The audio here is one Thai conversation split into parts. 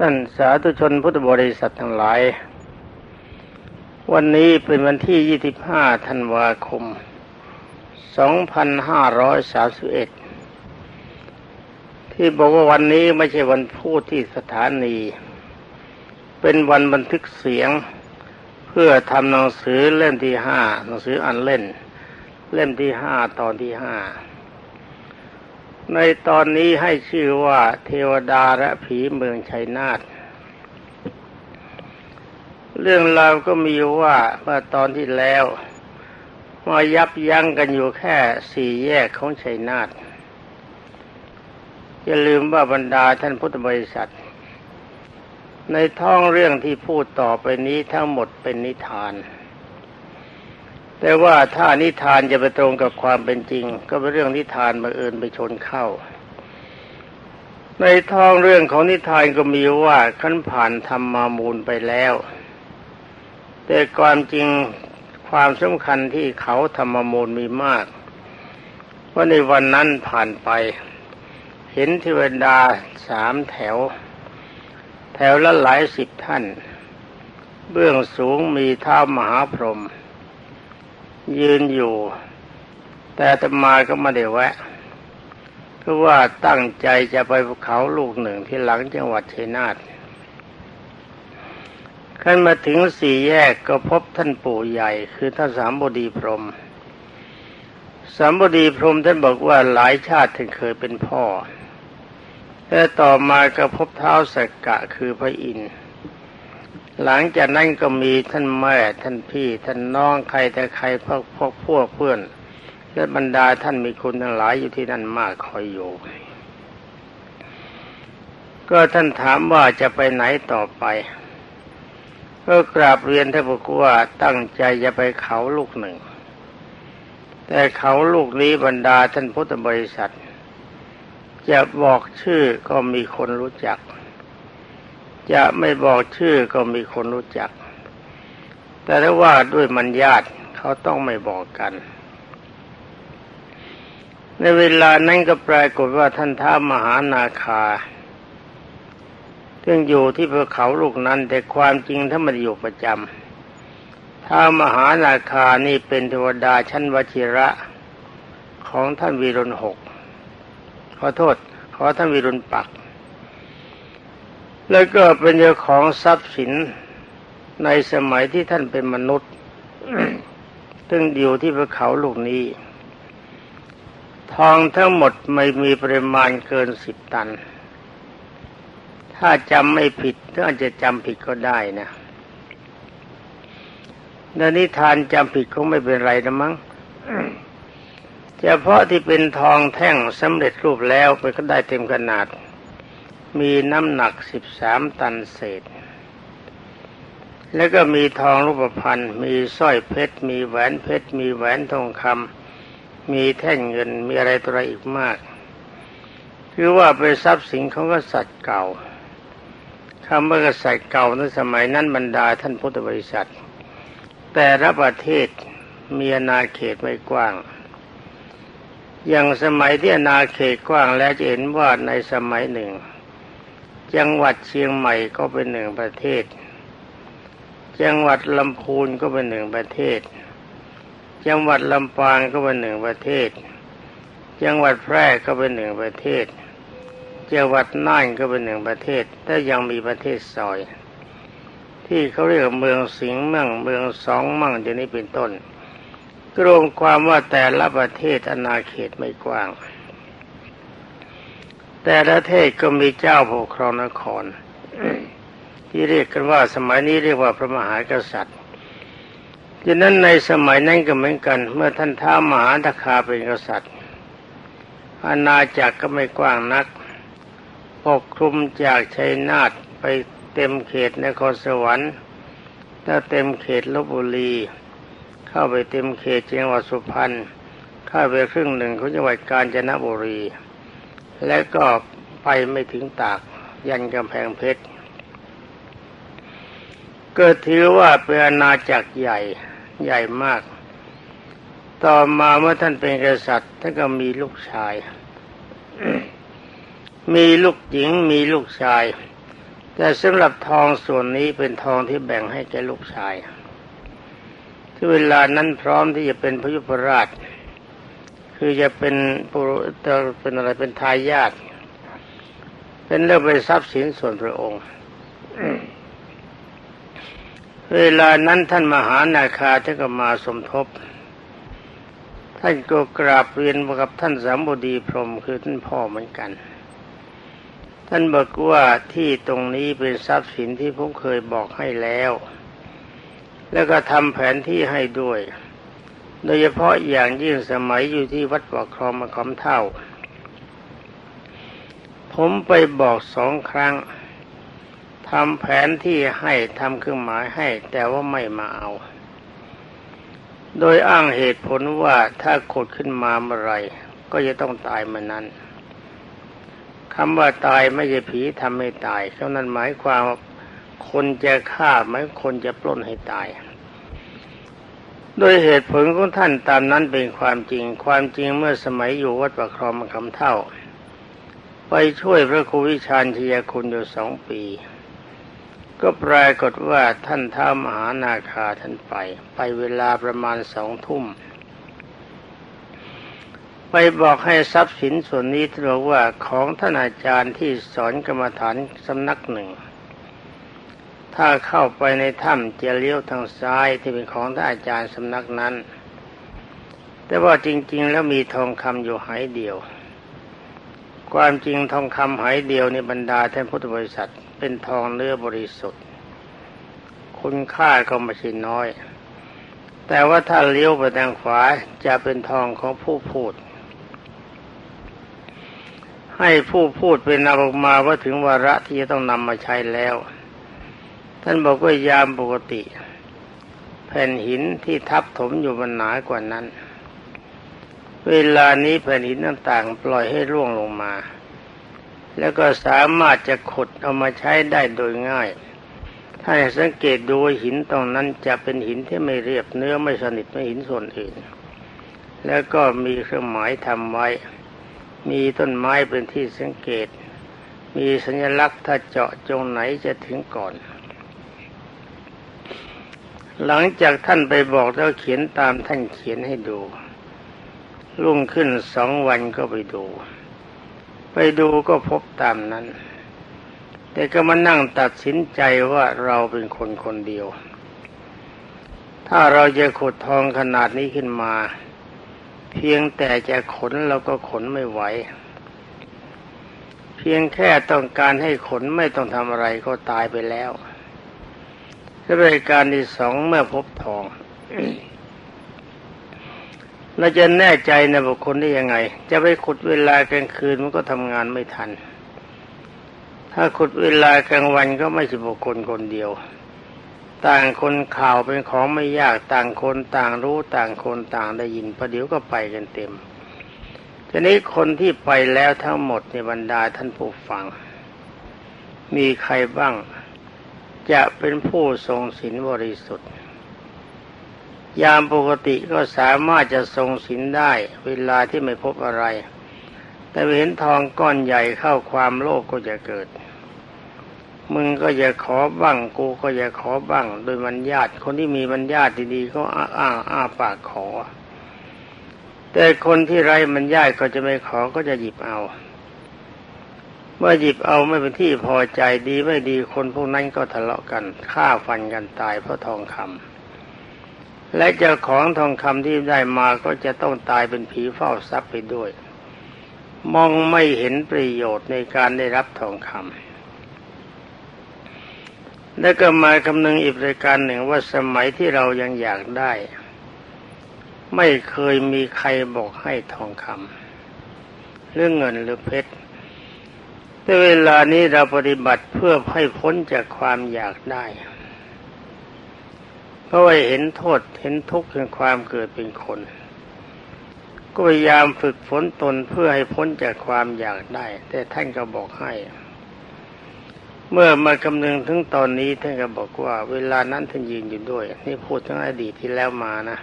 ท่านสาธุชนพุทธบริษัททั้งหลาย วันนี้เป็นวันที่ 25 ธันวาคม 2531 ที่บอกว่าวันนี้ไม่ใช่วันพูดที่สถานี เป็นวันบันทึกเสียง เพื่อทำหนังสือเล่มที่ห้าหนังสืออันเล่น เล่มที่ห้าตอนที่ห้า ในตอนนี้ให้ชื่อว่าเทวดาและผีเมืองชัยนาทเรื่องราวก็มีว่าเมื่อตอนที่แล้วมายับยั้งกันอยู่แค่สี่แยกของชัยนาทอย่าลืมว่าบรรดาท่านพุทธบริษัท ในท้องเรื่องที่พูดต่อไปนี้ทั้งหมดเป็นนิทาน แต่ว่าถ้านิทานจะไปตรงกับความเป็นจริง ก็เป็นเรื่องนิทานมาเอิญไปชนเข้า ในท้องเรื่องของนิทานก็มีว่าขั้นผ่านธรรมมามูลไปแล้ว แต่ความจริงความสำคัญที่เขาธรรมมูลมีมากว่าในวันนั้นผ่านไป เห็นเทวดาสามแถว แถวละหลายสิบท่าน เบื้องสูงมีเท้ามหาพรหม ยืนอยู่ แต่ตมาก็ไม่ได้แวะคือว่าตั้งใจจะไปภูเขาลูกหนึ่งที่หลังจังหวัดชัยนาทขึ้นมาถึงสี่แยกก็พบท่านปู่ใหญ่คือท่านสามบดีพรมสามบดีพรมท่านบอกว่าหลายชาติท่านเคยเป็นพ่อแต่ต่อมาก็พบเท้าสักกะคือพระอินทร์ หลังจากนั้นก็มีท่านแม่ท่านพี่ท่านน้องใครแต่ใครพวกพวกพวกเพื่อนและบรรดาท่านมีคุณทั้งหลายอยู่ที่นั่นมากคอยอยู่ ก็ท่านถามว่าจะไปไหนต่อไปก็กราบเรียนท่านบอกว่าตั้งใจจะไปเขาลูกหนึ่ง แต่เขาลูกนี้บรรดาท่านพุทธบริษัท จะบอกชื่อก็มีคนรู้จัก จะไม่บอกชื่อก็มีคนรู้จัก แต่ถ้าว่าด้วยมันญาติเขาต้องไม่บอกกัน ในเวลานั้นก็ปรากฏว่าท่านท้ามหานาคาซึ่งอยู่ที่ภูเขาลูกนั้น แต่ความจริงถ้ามันอยู่ประจำท้ามหานาคานี่เป็นเทวดาชั้นวชิระของท่านวีรุณหกขอโทษ ขอท่านวีรุณปัก แล้วก็เป็นเจ้าของทรัพย์สินในสมัยที่ท่านเป็นมนุษย์ซึ่งอยู่ที่ภูเขาลูกนี้ ทองทั้งหมดไม่มีปริมาณเกินสิบตัน ถ้าจำไม่ผิดถ้าจะจำผิดก็ได้นะนนิทานจำผิดคงไม่เป็นไรนะมั้งเฉพาะที่เป็นทองแท่งสำเร็จรูปแล้วไปก็ได้เต็มขนาด มีน้ำหนักสิบสามตันเศษ แล้วก็มีทองรูปพรรณมีสร้อยเพชร มีแหวนเพชร มีแหวนทองคำมีแท่งเงินมีอะไรตัวอะไรอีกมากคือว่าเป็นทรัพย์สินของกษัตริย์เก่าคำว่ากษัตริย์เก่าในสมัยนั้นบรรดาท่านพุทธบริษัท แต่ละประเทศมีอาณาเขตไม่กว้าง อย่างสมัยที่อาณาเขตกว้างแล้วจะเห็นว่าในสมัยหนึ่ง จังหวัดเชียงใหม่ก็เป็นหนึ่งประเทศ จังหวัดลำพูนก็เป็นหนึ่งประเทศ จังหวัดลำปางก็เป็นหนึ่งประเทศ จังหวัดแพร่ก็เป็นหนึ่งประเทศ จังหวัดน่านก็เป็นหนึ่งประเทศแต่ยังมีประเทศซอย ที่เขาเรียกเมืองสิงห์มั่งเมืองสองมั่งเดี๋ยวนี้เป็นต้นรวมความว่าแต่ละประเทศอาณาเขตไม่กว้าง แต่ละเทศก็มีเจ้าปกครองนคร ที่เรียกกันว่าสมัยนี้เรียกว่าพระมหากษัตริย์ดังนั้นในสมัยนั้นก็เหมือนกัน เมื่อท่านท้ามหาตคาเป็นกษัตริย์ อาณาจักรก็ไม่กว้างนักปกคลุมจากชัยนาทไปเต็มเขตนครสวรรค์ถ้าเต็มเขตลบบุรี เข้าไปเต็มเขตจังหวัดสุพรรณเข้าไปครึ่งหนึ่งของจังหวัดกาญจนบุรี และก็ไปไม่ถึงตากยันกำแพงเพชรก็ถือว่าเป็นอาณาจักรใหญ่ใหญ่มาก ต่อมาเมื่อท่านเป็นกษัตริย์ท่านก็มีลูกชาย มีลูกหญิงมีลูกชาย แต่สำหรับทองส่วนนี้เป็นทองที่แบ่งให้แก่ลูกชาย ที่เวลานั้นพร้อมที่จะเป็นพระยุพราช คือจะเป็นปุจะเป็นอะไรเป็นทายาทเป็นเรื่องเป็นทรัพย์สินส่วนพระองค์ เวลานั้นท่านมหานาคาท่านก็มาสมทบ ท่านก็กราบเรียนกับท่านสามบดีพรมคือท่านพ่อเหมือนกัน ท่านบอกว่าที่ตรงนี้เป็นทรัพย์สินที่ผมเคยบอกให้แล้ว แล้วก็ทำแผนที่ให้ด้วย โดยเฉพาะอย่างยิ่งสมัยอยู่ที่วัดปากคลองมาคำเท่า ผมไปบอกสองครั้งทำแผนที่ให้ทำเครื่องหมายให้ แต่ว่าไม่มาเอา โดยอ้างเหตุผลว่าถ้าขุดขึ้นมาเมื่อไรก็จะต้องตายเมื่อนั้นคำว่าตายไม่ใช่ผีทำให้ตายเท่านั้นหมายความคนจะฆ่าไม่คนจะปล้นให้ตาย โดยเหตุผลของท่านตามนั้นเป็นความจริง ความจริงเมื่อสมัยอยู่วัดประครองคำเท่า ไปช่วยพระครูวิชาญชยคุณอยู่สองปี ก็ปรากฏว่าท่านท้ามหานาคาท่านไป ไปเวลาประมาณสองทุ่ม ไปบอกให้ทรัพย์สินส่วนนี้ท่านบอว่าของท่านอาจารย์ที่สอนกรรมฐานสำนักหนึ่ง ถ้าเข้าไปในถ้ำจะเลี้ยวทางซ้ายที่เป็นของท่านอาจารย์สำนักนั้น แต่ว่าจริง ๆ แล้วมีทองคำอยู่หายเดียว ความจริงทองคำหายเดียวในบรรดาท่านพุทธบริษัท เป็นทองเนื้อบริสุทธิ์ คุณค่าก็ไม่ใช่น้อย แต่ว่าถ้าเลี้ยวไปทางขวาจะเป็นทองของผู้พูดให้ผู้พูดเป็นนำออกมาว่าถึงวาระที่จะต้องนำมาใช้แล้ว ท่านบอกว่ายามปกติ แผ่นหินที่ทับถมอยู่มันหนากว่านั้น เวลานี้แผ่นหินต่างๆ ปล่อยให้ร่วงลงมา แล้วก็สามารถจะขุดเอามาใช้ได้โดยง่าย ถ้าสังเกตดูหินตรงนั้นจะเป็นหินที่ไม่เรียบเนื้อไม่สนิทไม่หินส่วนอื่น แล้วก็มีเครื่องหมายทำไว้ มีต้นไม้เป็นที่สังเกตมีสัญลักษณ์ถ้าเจาะจงไหนจะถึงก่อน หลังจากท่านไปบอกแล้วเขียนตามท่านเขียนให้ดูรุ่งขึ้นสองวันก็ไปดู ไปดูก็พบตามนั้น แต่ก็มานั่งตัดสินใจว่าเราเป็นคนคนเดียว ถ้าเราจะขุดทองขนาดนี้ขึ้นมา เพียงแต่จะขนเราก็ขนไม่ไหว เพียงแค่ต้องการให้ขนไม่ต้องทำอะไรก็ตายไปแล้ว และบริการที่สองเมื่อพบทองเราจะแน่ใจในบุคคลได้ยังไง จะไปขุดเวลากลางคืนมันก็ทำงานไม่ทัน ถ้าขุดเวลากลางวันก็ไม่ใช่บุคคลคนเดียว ต่างคนข่าวเป็นของไม่ยากต่างคนต่างรู้ต่างคนต่างได้ยินประเดี๋ยวก็ไปกันเต็มทีนี้คนที่ไปแล้วทั้งหมดในบรรดาท่านผู้ฟัง มีใครบ้าง จะเป็นผู้ทรงศีลบริสุทธิ์ ยามปกติก็สามารถจะทรงศีลได้เวลาที่ไม่พบอะไร แต่เห็นทองก้อนใหญ่เข้าความโลภกก็จะเกิด มึงก็อย่าขอบ้างกูก็อย่าขอบ้าง โดยมันญาติคนที่มีมันญาติดีๆก็อ้าอ้าปากขอ แต่คนที่ไรมันญาติก็จะไม่ขอก็จะหยิบเอา เมื่อหยิบเอาไม่เป็นที่พอใจดีไม่ดีคนพวกนั้นก็ทะเลาะกันฆ่าฟันกันตายเพราะทองคำและเจ้าของทองคำที่ได้มาก็จะต้องตายเป็นผีเฝ้าทรัพย์ไปด้วย มองไม่เห็นประโยชน์ในการได้รับทองคำและก็มาคำนึงอีกรายการหนึ่งว่าสมัยที่เรายังอยากได้ ไม่เคยมีใครบอกให้ทองคำเรื่องเงินหรือเพชร แต่เวลานี้เราปฏิบัติเพื่อให้พ้นจากความอยากได้ เพราะว่าเห็นโทษเห็นทุกข์แห่งความเกิดเป็นคน ก็พยายามฝึกฝนตนเพื่อให้พ้นจากความอยากได้ แต่ท่านก็บอกให้ เมื่อมากำนึงถึงตอนนี้ท่านก็บอกว่า เวลานั้นท่านยืนอยู่ด้วย นี่พูดถึงอดีตที่แล้วมานะ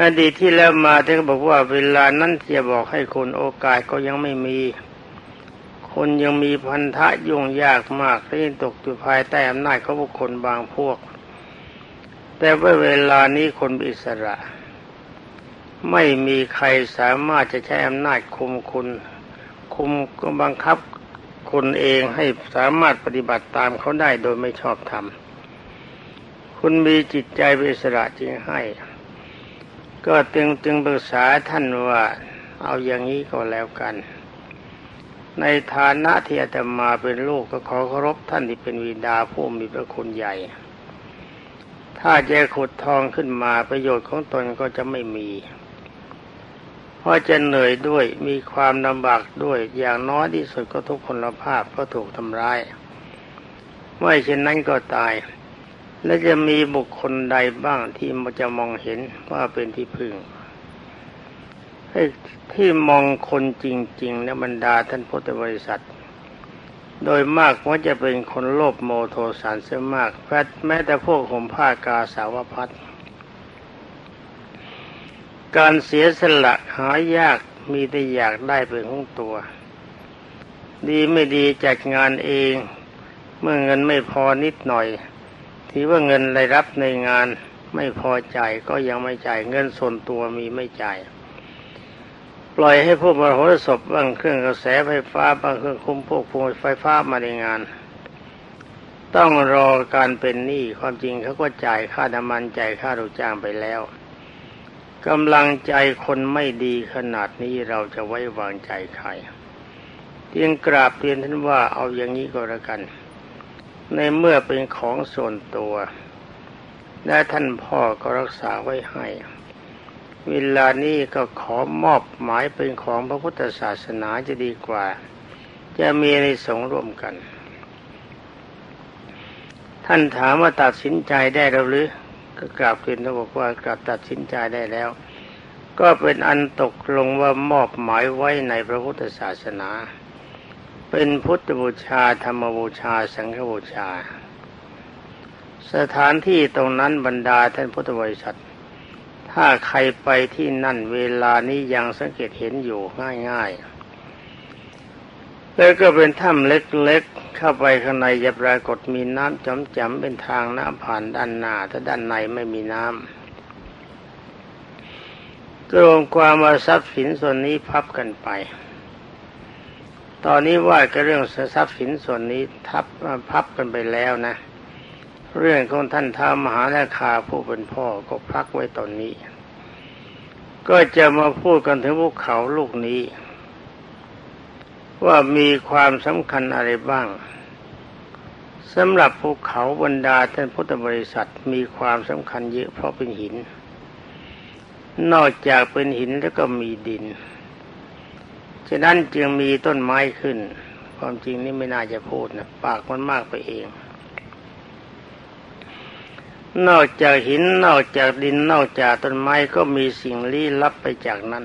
อดีตที่แล้วมาท่านก็บอกว่าเวลานั้นจะบอกให้คนโอกาสก็ยังไม่มี คนยังมีพันธะยุ่งยากมากที่ตกอยู่ภายใต้อำนาจของบุคคลบางพวก แต่ว่าเวลานี้คนอิสระ ไม่มีใครสามารถจะใช้อำนาจคุมคุณคุมก็บังคับคุณเองให้สามารถปฏิบัติตามเขาได้โดยไม่ชอบธรรมคุณมีจิตใจเป็นอิสระจึงให้ ก็จึงจึงปรึกษาท่านว่า เอาอย่างนี้ก็แล้วกัน ในฐานะที่อาตมาเป็นลูกก็ขอเคารพท่านที่เป็นวิดาผู้มีพระคุณใหญ่ ถ้าจะขุดทองขึ้นมาประโยชน์ของตนก็จะไม่มีเพราะจะเหนื่อยด้วยมีความลำบากด้วยอย่างน้อยที่สุดก็ทุกคนลภาพก็ถูกทำร้ายไม่เช่นนั้นก็ตาย และจะมีบุคคลใดบ้างที่มันจะมองเห็นว่าเป็นที่พึ่งให้ที่มองคนจริงๆนะบรรดาท่านพุทธบริษัท โดยมากว่าจะเป็นคนโลภโมโทสารเสียมากแม้แต่พวกห่มผ้ากาสาวพัดการเสียสละหายากมีแต่อยากได้เป็นของตัว ดีไม่ดีจัดงานเอง เมื่อเงินไม่พอนิดหน่อย ถือว่าเงินรายรับในงานไม่พอใจก็ยังไม่จ่ายเงินส่วนตัวมีไม่จ่ายปล่อยให้พวกมรหรสพบางเครื่องกระแสไฟฟ้าบางเครื่องคุมพวกพวงไฟฟ้ามาในงาน ต้องรอการเป็นหนี้ความจริงเขาก็จ่ายค่าน้ำมันจ่ายค่าลูกจ้างไปแล้วกำลังใจคนไม่ดีขนาดนี้เราจะไว้วางใจใครเพียงกราบเรียนท่านว่าเอาอย่างนี้ก็แล้วกัน ในเมื่อเป็นของส่วนตัว และท่านพ่อก็รักษาไว้ให้ เวลานี้ก็ขอมอบหมายเป็นของพระพุทธศาสนาจะดีกว่า จะมีในสงร่วมกัน ท่านถามว่าตัดสินใจได้หรือก็กราบเรียนท่านบอกว่ากราบตัดสินใจได้แล้ว ก็เป็นอันตกลงว่ามอบหมายไว้ในพระพุทธศาสนา เป็นพุทธบูชาธรรมบูชา สังฆบูชา สถานที่ตรงนั้นบรรดาท่านพุทธบริษัท ถ้าใครไปที่นั่นเวลานี้ยังสังเกตเห็นอยู่ง่ายๆ แล้วก็เป็นถ้ำเล็กๆ เข้าไปข้างในจะปรากฏมีน้ำจำๆเป็นทางน้ำผ่านด้านหน้าถ้าด้านในไม่มีน้ำกรวมความว่าทรัพย์สินส่วนนี้พับกันไป ตอนนี้ว่าก็เรื่องทรัพย์สินส่วนนี้ทับพับกันไปแล้วนะ เรื่องของท่านท้ามหาราคาผู้เป็นพ่อก็พักไว้ตอนนี้ ก็จะมาพูดกันถึงภูเขาลูกนี้ ว่ามีความสำคัญอะไรบ้างสำหรับภูเขาบรรดาท่านพุทธบริษัทมีความสำคัญเยอะเพราะเป็นหิน นอกจากเป็นหินแล้วก็มีดิน ฉะนั้นจึงมีต้นไม้ขึ้น ความจริงนี่ไม่น่าจะพูดนะปากมันมากไปเอง นอกจากหินนอกจากดินนอกจากต้นไม้ก็มีสิ่งลี้ลับไปจากนั้น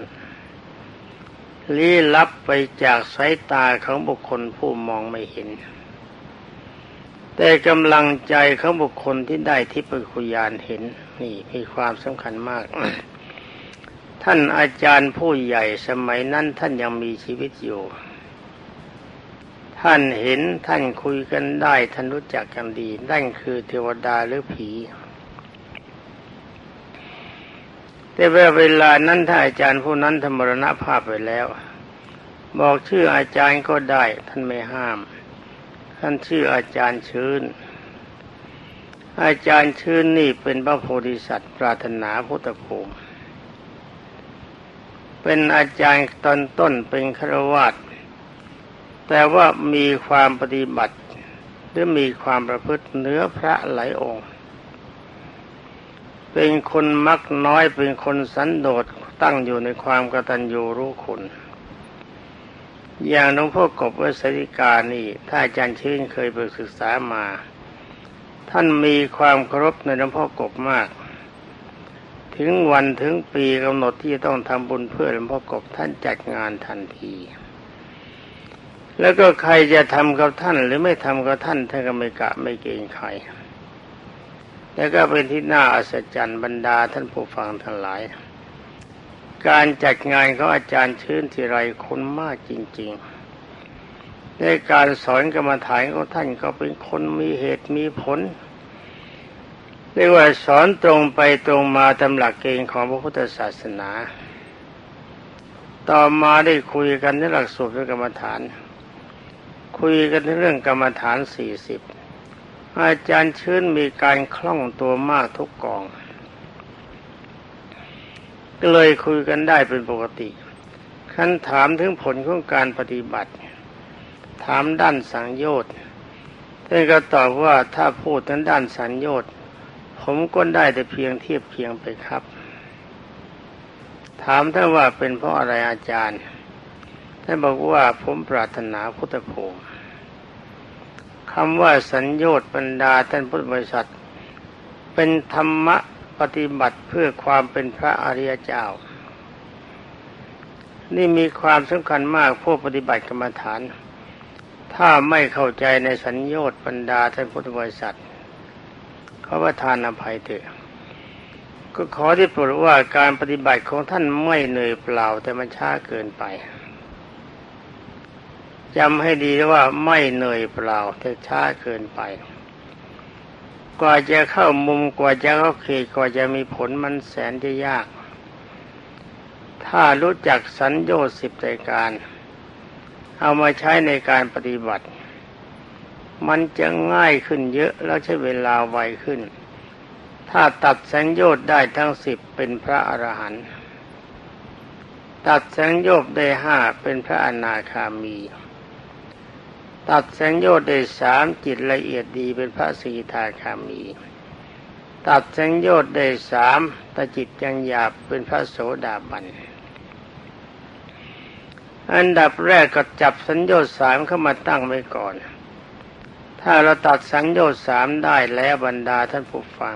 ลี้ลับไปจากสายตาของบุคคลผู้มองไม่เห็น แต่กำลังใจของบุคคลที่ได้ทิพยคุยานเห็น นี่มีความสำคัญมาก ท่านอาจารย์ผู้ใหญ่สมัยนั้นท่านยังมีชีวิตอยู่ ท่านเห็นท่านคุยกันได้ ท่านรู้จักกันดีนั่นคือเทวดาหรือผี แต่เวลานั้นถ้าอาจารย์ผู้นั้นธรรมรณภาพไปแล้ว บอกชื่ออาจารย์ก็ได้ ท่านไม่ห้าม ท่านชื่ออาจารย์ชื้น อาจารย์ชื้นนี่เป็นพระโพธิสัตว์ปรารถนาพุทธภูมิ เป็นอาจารย์ตอนต้นเป็นฆราวาสแต่ว่ามีความปฏิบัติหรือมีความประพฤติเนื้อพระหลายองค์ เป็นคนมักน้อยเป็นคนสันโดษตั้งอยู่ในความกตัญญูรู้คุณ อย่างหลวงพ่อกบวสริกานี่ ถ้าอาจารย์ชื่นเคยไปศึกษามา ท่านมีความเคารพในหลวงพ่อกบมาก ถึงวันถึงปีกำหนดที่จะต้องทำบุญเพื่อหลวงพ่อกบท่านจัดงานทันที แล้วก็ใครจะทำกับท่านหรือไม่ทำกับท่านท่านก็ไม่กะไม่เกรงใครแล้วก็เป็นที่น่าอัศจรรย์บรรดาท่านผู้ฟังทั้งหลาย การจัดงานของอาจารย์ชื้นทีไรคนมากจริง ๆ ในการสอนกรรมฐานของท่านก็เป็นคนมีเหตุมีผล เรียกว่าสอนตรงไปตรงมาตามหลักเกณฑ์ของพระพุทธศาสนา ต่อมาได้คุยกันในหลักสูตรกรรมฐาน คุยกันในเรื่องกรรมฐานสี่สิบอาจารย์ชื้นมีการคล่องตัวมากทุกกอง ก็เลยคุยกันได้เป็นปกติขั้นถามถึงผลของการปฏิบัติ ถามด้านสังโยชน์ท่านก็ตอบว่าถ้าพูดทั้งด้านสังโยชน์ ผมก็ได้แต่เพียงเทียบเพียงไปครับ ถามท่านว่าเป็นเพราะอะไรอาจารย์ท่านบอกว่าผมปรารถนาพุทธภูมิคำว่าสัญญชน์บรรดาท่านพุทธบริษัท เป็นธรรมะปฏิบัติเพื่อความเป็นพระอริยเจ้า นี่มีความสำคัญมากผู้ปฏิบัติกรรมฐาน ถ้าไม่เข้าใจในสัญญชน์บรรดาท่านพุทธบริษัท เขาว่าทานอภัยเถอะก็ขอที่โปรดว่าการปฏิบัติของท่านไม่เหนื่อยเปล่าแต่มันช้าเกินไปจำให้ดีว่าไม่เหนื่อยเปล่าแต่ช้าเกินไป กว่าจะเข้ามุมกว่าจะเข้าเขตกว่าจะมีผลมันแสนจะยาก ถ้ารู้จักสัญญาสิบรายการ เอามาใช้ในการปฏิบัติ มันจะง่ายขึ้นเยอะแล้วใช้เวลาไวขึ้น ถ้าตัดสัญญาได้ทั้งสิบเป็นพระอรหันต์ตัดสัญญาได้ห้าเป็นพระอนาคามี ตัดสังโยชน์ได้สามจิตละเอียดดีเป็นพระสีทาคามี ตัดสังโยชน์ได้สามตจิตยังหยาบเป็นพระโสดาบันอันดับแรกก็จับสัญญาสามเข้ามาตั้งไว้ก่อน ถ้าเราตัดสังโยชน์สามได้แล้วบรรดาท่านผู้ฟัง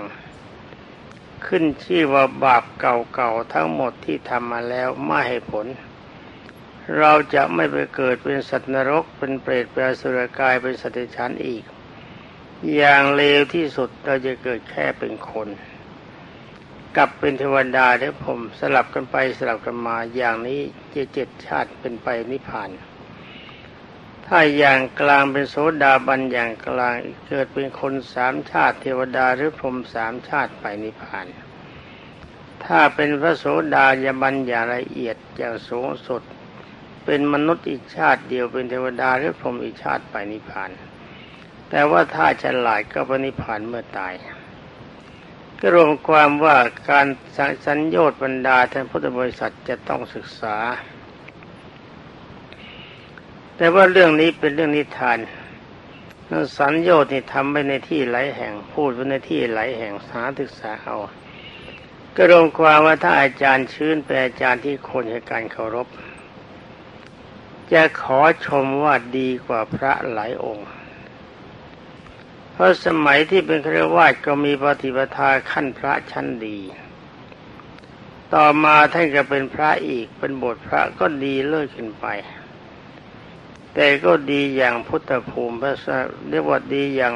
ขึ้นชื่อว่าบาปเก่าๆทั้งหมดที่ทำมาแล้วไม่ให้ผล เราจะไม่ไปเกิดเป็นสัตว์นรกเป็นเปรตเป็นสุรกายเป็นสัตว์ชั้นอีก อย่างเลวที่สุดเราจะเกิดแค่เป็นคนกลับเป็นเทวดาได้ผมสลับกันไปสลับกันมาอย่างนี้จะเจ็ดชาติเป็นไปนิพพาน ถ้าอย่างกลางเป็นโสดาบันอย่างกลางเกิดเป็นคนสามชาติเทวดาหรือพรหมสามชาติไปนิพพาน ถ้าเป็นพระโสดายบันอย่างละเอียดอย่างสูงสุด เป็นมนุษย์อีกชาติเดียวเป็นเทวดาหรือพรหมอีกชาติไปนิพพาน แต่ว่าถ้าฉลาดก็ปนิพพานเมื่อตายก็รวมความว่าการสัญญาบรรดาท่านพุทธบริษัทจะต้องศึกษา แต่ว่าเรื่องนี้เป็นเรื่องนิทานสัญญานี่ทำไปในที่หลายแห่งพูดไปในที่หลายแห่งหาศึกษาเอาก็รวมความว่าถ้าอาจารย์ชื้นเป็นอาจารย์ที่คนให้การเคารพ จะขอชมว่าดีกว่าพระหลายองค์ เพราะสมัยที่เป็นครวาสก็มีปฏิปทาขั้นพระชั้นดี ต่อมาท่านก็เป็นพระอีกเป็นบทพระก็ดีเลิศขึ้นไป แต่ก็ดีอย่างพุทธภูมิพระเรียกว่าดีอย่าง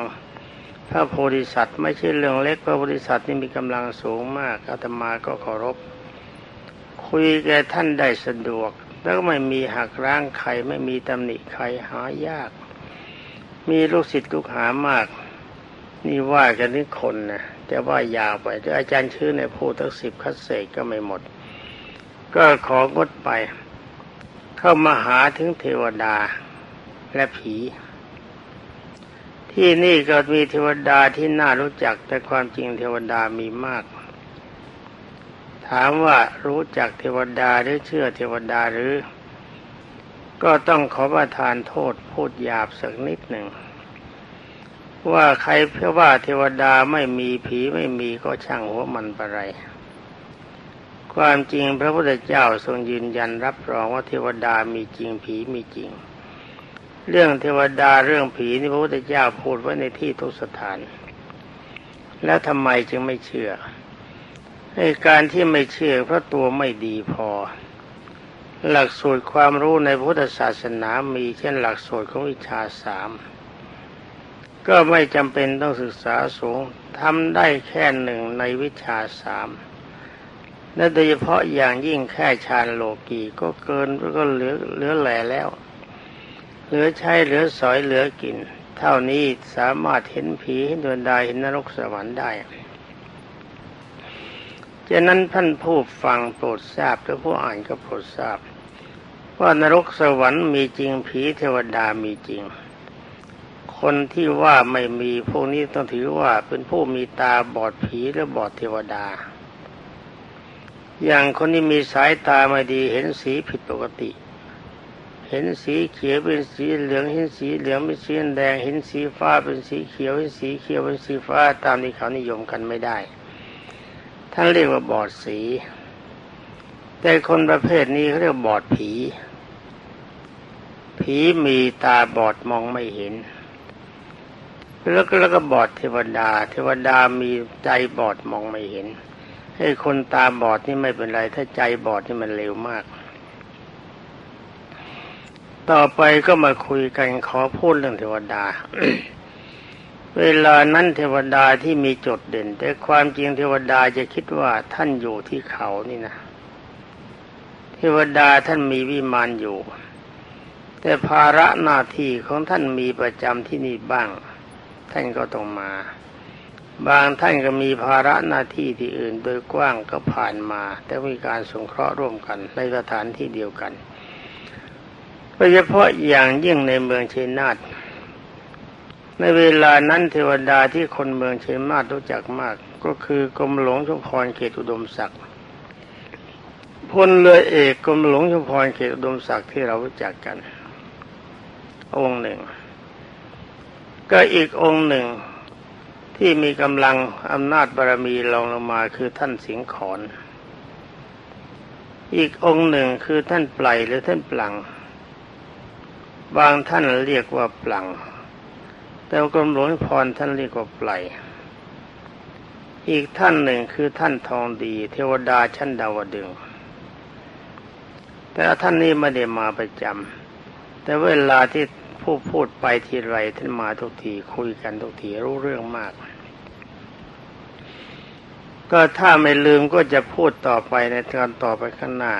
พระโพธิสัตว์ ไม่ใช่เรื่องเล็กพระโพธิสัตว์นี่มีกำลังสูงมากอาตมาก็เคารพ คุยแกท่านได้สะดวก แล้วก็ไม่มีหักล้างใครไม่มีตำหนิใครหายาก มีลูกศิษย์ลูกหามาก นี่ว่ากันนี่คนนะแต่ว่ายาวไปถ้าอาจารย์ชื่อในพูดทั้งสิบคัดเศษก็ไม่หมด ก็ของดไป เข้ามาหาถึงเทวดา และผี ที่นี่ก็มีเทวดาที่น่ารู้จักแต่ความจริงเทวดามีมาก ถามว่ารู้จักเทวดาหรือเชื่อเทวดาหรือ ก็ต้องขอประทานโทษพูดหยาบสักนิดหนึ่งว่าใครเพื่อว่าเทวดาไม่มีผีไม่มีก็ช่างหัวมันปะไรความจริงพระพุทธเจ้าทรงยืนยันรับรองว่าเทวดามีจริงผีมีจริง เรื่องเทวดาเรื่องผีนี่พระพุทธเจ้าพูดไว้ในที่ทุกสถาน แล้วทำไมจึงไม่เชื่อในการที่ไม่เชื่อเพราะตัวไม่ดีพอ หลักสูตรความรู้ในพุทธศาสนามีเช่นหลักสูตรของวิชาสามก็ไม่จำเป็นต้องศึกษาสูงทำได้แค่หนึ่งในวิชาสามและโดยเฉพาะอย่างยิ่งแค่ฌานโลกีก็เกินก็เหลือเหลือแหล่แล้ว เหลือใช้เหลือสอยเหลือกิน เท่านี้สามารถเห็นผีเห็นดวงดาวเห็นนรกสวรรค์ได้ฉะนั้นท่านผู้ฟังโปรดทราบและผู้อ่านก็โปรดทราบ ว่านรกสวรรค์มีจริงผีเทวดามีจริง คนที่ว่าไม่มีพวกนี้ต้องถือว่าเป็นผู้มีตาบอดผีหรือบอดเทวดา อย่างคนที่มีสายตาไม่ดีเห็นสีผิดปกติ เห็นสีเขียวเป็นสีเหลืองเห็นสีเหลืองเป็นสีแดงเห็นสีฟ้าเป็นสีเขียวเห็นสีเขียวเป็นสีฟ้าตามที่เขานิยมกันไม่ได้ท่านเรียกว่าบอดสี แต่คนประเภทนี้เขาเรียกบอดผี ผีมีตาบอดมองไม่เห็น แล้วก็แล้วก็บอดเทวดา เทวดามีใจบอดมองไม่เห็นให้คนตาบอดนี่ไม่เป็นไร ถ้าใจบอดนี่มันเร็วมาก ต่อไปก็มาคุยกันขอพูดเรื่องเทวดา เวลานั้นเทวดาที่มีจุดเด่น แต่ความจริงเทวดาจะคิดว่าท่านอยู่ที่เขานี่นะ เทวดาท่านมีวิมานอยู่ แต่ภาระหน้าที่ของท่านมีประจำที่นี่บ้าง ท่านก็ต้องมา บางท่านก็มีภาระหน้าที่ที่อื่นโดยกว้างก็ผ่านมา แต่มีการสงเคราะห์ร่วมกันในสถานที่เดียวกัน ดยเฉพาะอย่างยิ่งในเมืองเชนาทในเวลานั้นเทวดาที่คนเมืองเชนาทรู้จักมาก ก็คือกรมหลวงชุมพรเขตอุดมศักดิ์พลเรือเอกกรมหลวงชุมพรเขตอุดมศักดิ์ที่เรารู้จักกัน องค์หนึ่ง ก็อีกองค์หนึ่งที่มีกำลังอำนาจบารมีรองลงมาคือท่านสิงขอนอีกองค์หนึ่งคือท่านไพลหรือท่านปลัง บางท่านเรียกว่าปลัง แต่กรมหลวงพรท่านเรียกว่าไพลอีกท่านหนึ่งคือท่านทองดี เทวดาชั้นดาวดึง แต่ท่านนี้ไม่ได้มาประจำแต่เวลาที่ผู้พูดไปทีไรท่านมาทุกทีคุยกันทุกทีรู้เรื่องมาก ก็ถ้าไม่ลืมก็จะพูดต่อไปในตอนต่อไปข้างหน้า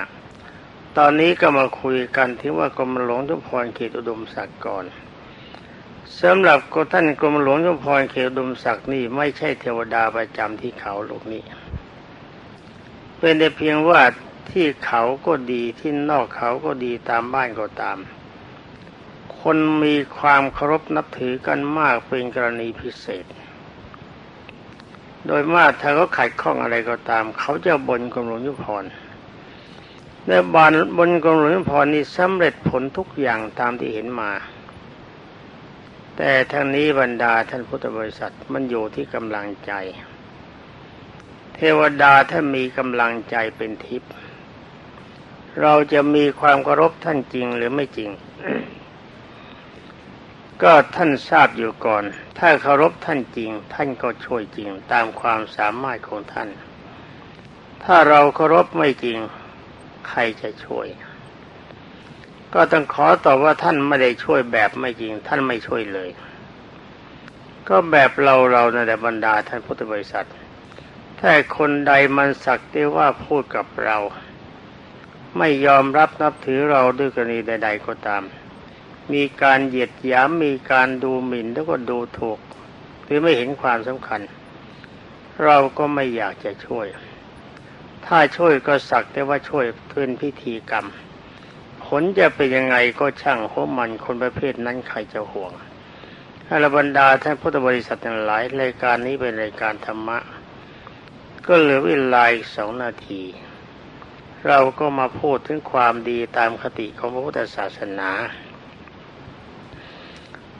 ตอนนี้ก็มาคุยกันที่ว่ากรมหลวงชุมพรเขตอุดมศักดิ์ก่อนสำหรับก็ท่านกรมหลวงชุมพรเขตอุดมศักดิ์นี่ไม่ใช่เทวดาประจำที่เขาลูกนี้ เป็นแต่เพียงว่าที่เขาก็ดีที่นอกเขาก็ดีตามบ้านก็ตาม คนมีความเคารพนับถือกันมากเป็นกรณีพิเศษ โดยมากถ้าเขาขัดข้องอะไรก็ตาม เขาจะบนกรมหลวงยุพร ในบานบนกรมหลวงยุพรนี่สำเร็จผลทุกอย่างตามที่เห็นมา แต่ทางนี้บรรดาท่านพุทธบริษัทมันอยู่ที่กำลังใจ เทวดาถ้ามีกำลังใจเป็นทิพย์เราจะมีความเคารพท่านจริงหรือไม่จริง ก็ท่านทราบอยู่ก่อน ถ้าเคารพท่านจริง ท่านก็ช่วยจริงตามความสามารถของท่าน ถ้าเราเคารพไม่จริง ใครจะช่วย ก็ต้องขอตอบว่าท่านไม่ได้ช่วยแบบไม่จริง ท่านไม่ช่วยเลย ก็แบบเราเราในบรรดาท่านพุทธบริษัท ถ้าคนใดมันสักได้ว่าพูดกับเรา ไม่ยอมรับนับถือเราด้วยกรณีใด ๆ ก็ตาม มีการเหยียดหยามมีการดูหมิ่นแล้วก็ดูถูก หรือไม่เห็นความสำคัญ เราก็ไม่อยากจะช่วย ถ้าช่วยก็สักแต่ว่าช่วยเพื่อนพิธีกรรม ผลจะเป็นยังไงก็ช่างหัวมันคนประเภทนั้นใครจะห่วงอรบรรดาท่านพุทธบริษัททั้งหลายรายการนี้เป็นรายการธรรมะ ก็เหลือเวลาอีกสองนาที เราก็มาพูดถึงความดีตามคติของพระพุทธศาสนา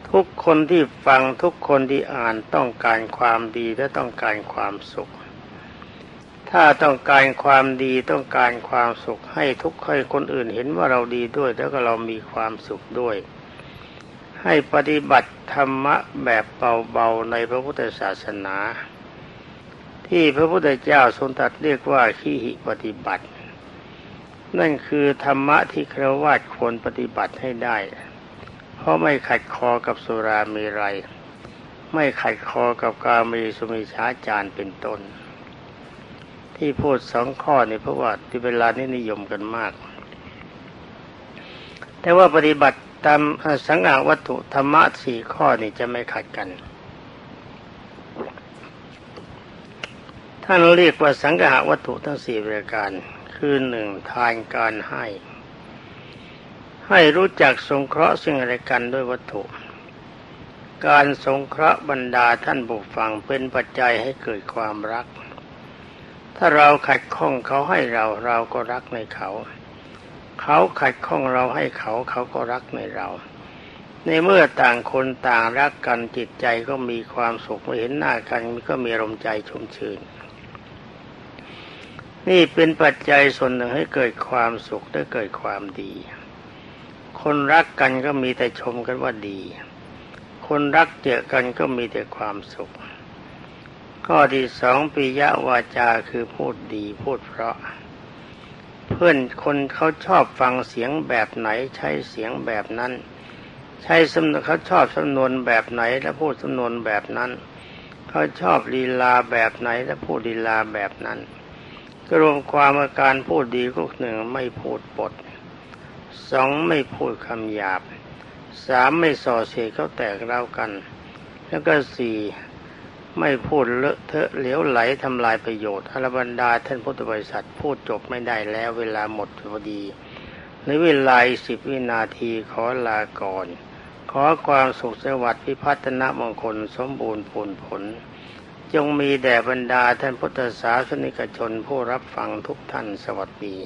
ทุกคนที่ฟังทุกคนที่อ่านต้องการความดีและต้องการความสุข ถ้าต้องการความดีต้องการความสุขให้ทุกคนคนอื่นเห็นว่าเราดีด้วยแล้วก็เรามีความสุขด้วย ให้ปฏิบัติธรรมะแบบเบาๆในพระพุทธศาสนา ที่พระพุทธเจ้าทรงตรัสเรียกว่าขีหิปฏิบัติ นั่นคือธรรมะที่ครวาดควรปฏิบัติให้ได้ เพราะไม่ขัดคอกับสุรามีไร ไม่ขัดคอกับการมีสุมิชาจารเป็นต้น ที่พูดสองข้อนี่เพราะว่าที่เวลานี้นิยมกันมาก แต่ว่าปฏิบัติตามสังหาวัตถุธรรมะสี่ข้อนี่จะไม่ขัดกัน ท่านเรียกว่าสังหาวัตถุทั้งสี่ประการ คือหนึ่งทานการให้ ให้รู้จักสงเคราะห์ซึ่งอะไรกันด้วยวัตถุ การสงเคราะห์บรรดาท่านบุฟังเป็นปัจจัยให้เกิดความรัก ถ้าเราขัดข้องเขาให้เราเราก็รักในเขา เขาขัดข้องเราให้เขาเขาก็รักในเรา ในเมื่อต่างคนต่างรักกันจิตใจก็มีความสุขเมื่อเห็นหน้ากันก็มีอารมใจชุ่มชื่น นี่เป็นปัจจัยส่วนหนึ่งให้เกิดความสุขและเกิดความดี คนรักกันก็มีแต่ชมกันว่าดี คนรักเจอกันก็มีแต่ความสุข ข้อที่สองปิยะวาจาคือพูดดีพูดเพราะ เพื่อนคนเขาชอบฟังเสียงแบบไหนใช้เสียงแบบนั้น ใช้สำนวนเขาชอบสำนวนแบบไหนแล้วพูดสำนวนแบบนั้น เขาชอบลีลาแบบไหนแล้วพูดลีลาแบบนั้นก็รวมความอาการพูดดีก็หนึ่งไม่พูดปดสองไม่พูดคำหยาบสามไม่ส่อเสียเขาแตกเล่ากัน แล้วก็สี่ ไม่พูดเลอะเทอะเหลวไหลทำลายประโยชน์อรบรรดาท่านพุทธบริษัทพูดจบไม่ได้แล้วเวลาหมดพอดีในเวลาสิบวินาทีขอลาก่อน ขอความสุขสวัสดิ์พิพัฒนมงคลสมบูรณ์ผลผล จงมีแด่บรรดาท่านพุทธศาสนิกชนผู้รับฟังทุกท่านสวัสดี